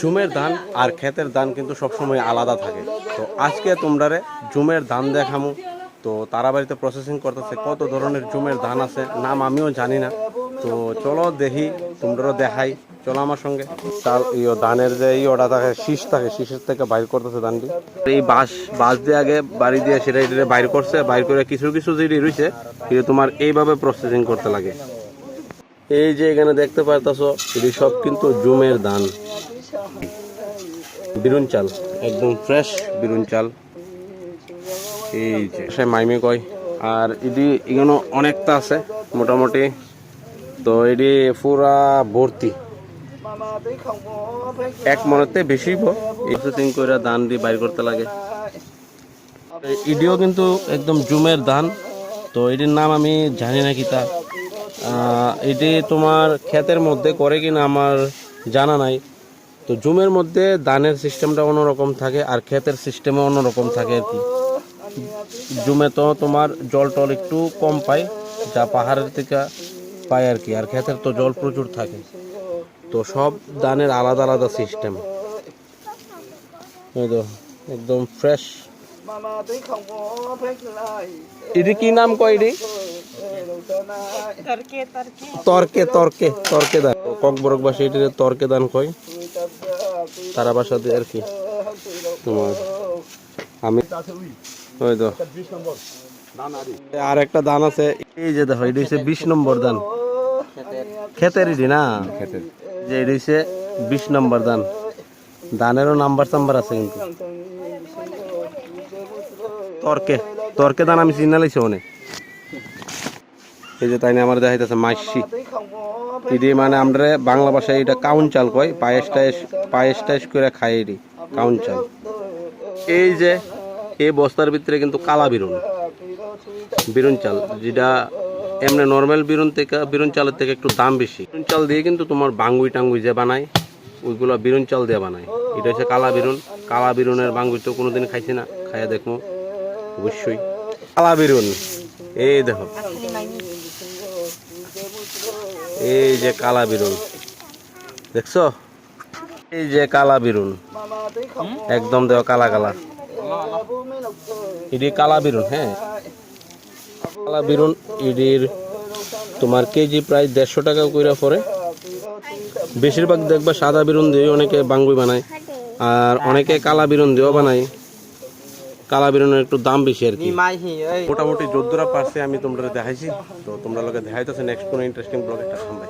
জুমের ধান আর ক্ষেতের ধান কিন্তু সবসময় আলাদা থাকে। তো আজকে তোমরারে জুমের ধান দেখামু। তো তারা বাড়িতে প্রসেসিং করতেছে কত ধরনের জুমের ধান আছে নাম আমিও জানি না। তো চলো দেখি তোমরাও দেখাই। চলো আমার সঙ্গে। চাল ইয়ে ধানের যে ইয়েটা থাকে শীষ থাকে শীষের থেকে বাইর করতেছে ধানটি। এই বাঁশ বাঁশ দিয়ে আগে বাড়ি দিয়ে সেটা এটা বাইর করছে বাইর করে কিছু কিছু যেটি রয়েছে। কিন্তু তোমার এইভাবে প্রসেসিং করতে লাগে। এই যে এখানে দেখতে পারতাছো এটি সব কিন্তু জুমের ধান বিরুন চাল। একদম ফ্রেশ বিরুন চাল। এই যে। সে মাইমি কয়। আর এটি এখানে অনেকটা আছে মোটামুটি। তো এটি পুরা ভর্তি। এক মনেতে বেশি প্রসেসিং করে ধান দিয়ে বাইর করতে লাগে। ইডিও কিন্তু একদম জুমের ধান তো এটির নাম আমি জানি না কি তা। এটি তোমার ক্ষেতের মধ্যে করে কিনা আমার জানা নাই। তো জুমের মধ্যে ধানের সিস্টেমটা অন্যরকম থাকে আর ক্ষেতের সিস্টেমও অন্যরকম থাকে আর কি। জুমে তো তোমার জল টল একটু কম পায়, যা পাহাড়ের থেকে পায় আর কি, আর ক্ষেতের তো জল প্রচুর থাকে। তো সব ধানের আলাদা আলাদা সিস্টেম তো একদম ফ্রেশ এটি কি নাম কয় এটি? তর্কে তর্কে। তর্কে দান। ককবরক বাসী তর্কে দান কয়। তারা বাসা দিয়ে আর কি। তোমার। আমি ওই তো। আর একটা দান আছে। এই যে দেখো, এটি হচ্ছে বিশ নম্বর দান। ক্ষেতের এটি না? ক্ষেতের যে এটি হচ্ছে বিশ নম্বর দান। দানেরও নাম্বার টাম্বার আছে কিন্তু। তর্কে। তর্কে দান আমি চিনালাইছি অনেক এই যে তাই না আমার দেখাইতেছে মাইসি এটি মানে আমরা বাংলা ভাষায় এটা কাউন চাল কয়, পায়েস টায়েস পায়েস টায়েস করে খাই এটি, কাউন চাল। এই যে এই বস্তার ভিতরে কিন্তু কালা বিরুন বিরুন চাল, যেটা এমনি নর্মাল বিরুন থেকে, বিরুন চালের থেকে একটু দাম বেশি। বিরুন চাল দিয়ে কিন্তু তোমার বাঙ্গুই টাঙ্গুই যে বানায়, ওইগুলো বিরুন চাল দিয়ে বানায়। এটা হচ্ছে কালা বিরুন, কালা বিরুনের বাঙ্গুই তো কোনোদিন খাইছি না, খাইয়া দেখব অবশ্যই। কালা বিরুন। এই দেখো। এই যে কালা বিরুন দেখছ? এই যে কালা বিরুন একদম দেখো কালা কালা। এটি কালা বিরুন হ্যাঁ। কালা বিরুন এটির তোমার কেজি প্রায় দেড়শো টাকা কইরা পরে বেশিরভাগ দেখবা সাদা বিরুন দিয়ে অনেকে বাঙ্গুই বানায়, আর অনেকে কালা বিরুন দিয়েও বানায়। কালা বেরোনোর একটু দাম বেশি আর কি। মোটামুটি যদ্দুরা পারছে আমি তোমরা দেখাইছি। তো তোমরা লোকে দেখাইতেছে নেক্সট কোনো ইন্টারেস্টিং ব্লগ একটা সামনে